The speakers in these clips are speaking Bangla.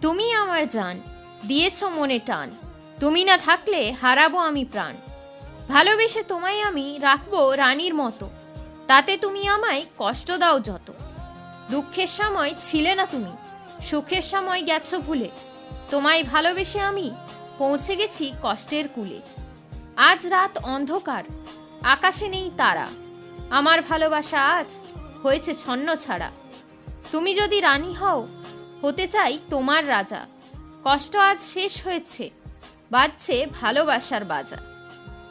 তুমি আমার জান, দিয়েছ মনে টান। তুমি না থাকলে হারাবো আমি প্রাণ। ভালোবেসে তোমায় আমি রাখব রানীর মতো। তাতে তুমি আমায় কষ্ট দাও যত। দুঃখের সময় ছিলে না তুমি, সুখের সময় গেছো ভুলে। তোমায় ভালোবেসে আমি পৌঁছে গেছি কষ্টের কুলে। আজ রাত অন্ধকার, আকাশে নেই তারা। আমার ভালোবাসা আজ হয়েছে ছন্ন ছাড়া। তুমি যদি রানী হও হতে চাই তোমার রাজা। কষ্ট আজ শেষ হয়েছে, বাজছে ভালোবাসার বাজা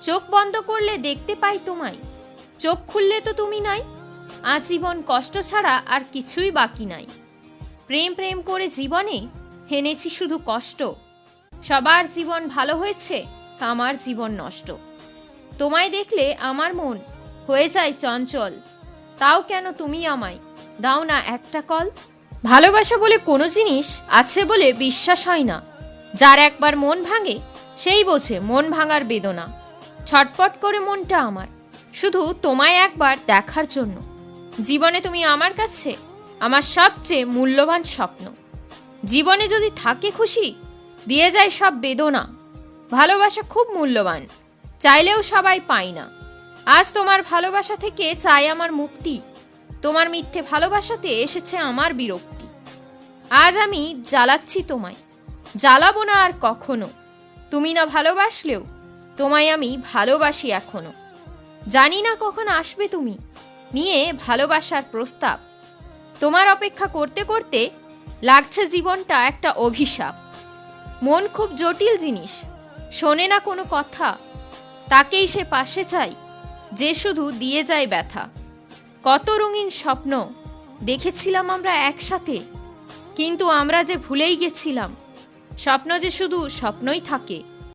চোখ বন্ধ করলে দেখতে পাই তোমায়, চোখ খুললে তো তুমি নাই। আজীবন কষ্ট ছাড়া আর কিছুই বাকি নাই। প্রেম প্রেম করে জীবনে হেনেছি শুধু কষ্ট। সবার জীবন ভালো হয়েছে, আমার জীবন নষ্ট। তোমায় দেখলে আমার মন হয়ে যায় চঞ্চল। তাও কেন তুমি আমায় দাও না একটা কল? ভালোবাসা বলে কোনো জিনিস আছে বলে বিশ্বাস হয় না। যার একবার মন ভাঙে, সেই বোঝে মন ভাঙার বেদনা। ছটপট করে মনটা আমার, শুধু তোমায় একবার দেখার জন্য। জীবনে তুমি আমার কাছে আমার সবচেয়ে মূল্যবান স্বপ্ন। জীবনে যদি থাকে খুশি, দিয়ে যায় সব বেদনা। ভালোবাসা খুব মূল্যবান, চাইলেও সবাই পায় না। আজ তোমার ভালোবাসা থেকে চাই আমার মুক্তি। তোমার মিথ্যে ভালোবাসাতে এসেছে আমার বিরক্তি। আজ আমি জ্বালাচ্ছি তোমায়। জ্বালাবো না আর কখনো। তুমি না ভালোবাসলেও, তোমায় আমি ভালোবাসি এখনও। জানি না কখন আসবে তুমি নিয়ে ভালোবাসার প্রস্তাব। তোমার অপেক্ষা করতে করতে লাগছে জীবনটা একটা অভিশাপ। মন খুব জটিল জিনিস, শোনে না কোনো কথা। তাকেই সে পাশে চাই যে শুধু দিয়ে যায় ব্যথা। কত রঙিন স্বপ্ন দেখেছিলাম আমরা একসাথে। কিন্তু আমরা যে ভুলেই গেছিলাম স্বপ্ন যে শুধু স্বপ্নই থাকে